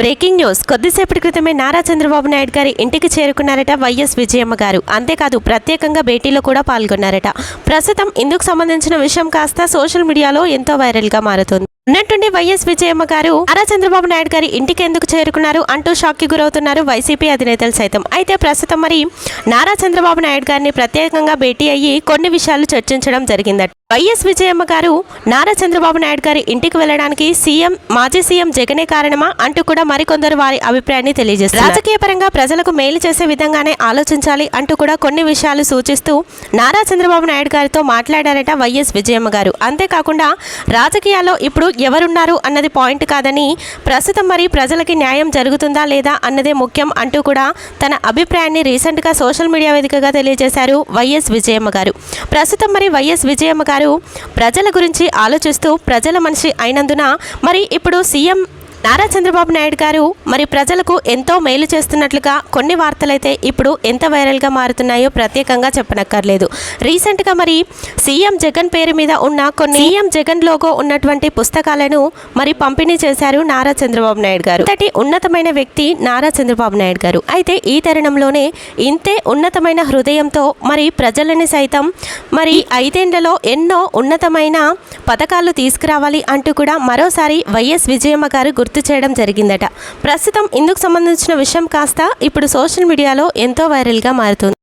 Breaking news. కొద్దిసేపటి క్రితమే నారా చంద్రబాబు నాయుడు గారి ఇంటికి చేరుకున్నారట వైఎస్ విజయమ్మ గారు అంతేకాదు ప్రత్యేకంగా భేటీలో కూడా పాల్గొన్నారట. ప్రస్తుతం ఇందుకు సంబంధించిన విషయం కాస్త సోషల్ మీడియాలో ఎంతో వైరల్గా మారుతుంది. ఉన్నట్టుండి వైఎస్ విజయమ్మ గారు నారా చంద్రబాబు నాయుడు గారి ఇంటికి ఎందుకు చేరుకున్నారు? అంటూ షాక్కి గురవుతున్నారు వైసీపీ అధినేతలు సైతం. అయితే ప్రస్తుతం మరి నారా చంద్రబాబు నాయుడు గారిని ప్రత్యేకంగా భేటీ అయ్యి కొన్ని విషయాలు చర్చించడం జరిగిందట. వైఎస్ విజయమ్మ గారు నారా చంద్రబాబు నాయుడు గారి ఇంటికి వెళ్ళడానికి సీఎం మాజీ సీఎం జగనే కారణమా అంటూ కూడా మరికొందరు వారి అభిప్రాయాన్ని తెలియజేస్తారు రాజకీయ పరంగా ప్రజలకు మేలు చేసే విధంగానే ఆలోచించాలి అంటూ కూడా కొన్ని విషయాలు సూచిస్తూ నారా చంద్రబాబు నాయుడు గారితో మాట్లాడారట వైఎస్ విజయమ్మ గారు. అంతేకాకుండా రాజకీయాల్లో ఇప్పుడు ఎవరున్నారు అన్నది పాయింట్ కాదని ప్రస్తుతం మరి ప్రజలకి న్యాయం జరుగుతుందా లేదా అన్నదే ముఖ్యం అంటూ కూడా తన అభిప్రాయాన్ని రీసెంట్గా సోషల్ మీడియా వేదికగా తెలియజేశారు వైఎస్ విజయమ్మ గారు. ప్రస్తుతం మరి వైఎస్ విజయమ్మ గారు ప్రజల గురించి ఆలోచిస్తూ ప్రజల మనిషి అయినందున మరి ఇప్పుడు సీఎం నారా చంద్రబాబు నాయుడు గారు మరి ప్రజలకు ఎంతో మేలు చేస్తున్నట్లుగా కొన్ని వార్తలైతే ఇప్పుడు ఎంత వైరల్గా మారుతున్నాయో ప్రత్యేకంగా చెప్పనక్కర్లేదు. రీసెంట్గా మరి సీఎం జగన్ పేరు మీద ఉన్న కొన్ని సీఎం జగన్ లోగో ఉన్నటువంటి పుస్తకాలను మరి పంపిణీ చేశారు నారా చంద్రబాబు నాయుడు గారు. ఇంతటి ఉన్నతమైన వ్యక్తి నారా చంద్రబాబు నాయుడు గారు. అయితే ఈ తరుణంలోనే ఇంతే ఉన్నతమైన హృదయంతో మరి ప్రజలని సైతం మరి ఐదేండ్లలో ఎన్నో ఉన్నతమైన పథకాలు తీసుకురావాలి అంటూ కూడా మరోసారి వైఎస్ విజయమ్మ గారు గుర్తు చేయడం జరిగిందట. ప్రస్తుతం ఇందుకు సంబంధించిన విషయం కాస్త ఇప్పుడు సోషల్ మీడియాలో ఎంతో వైరల్గా మారుతుంది.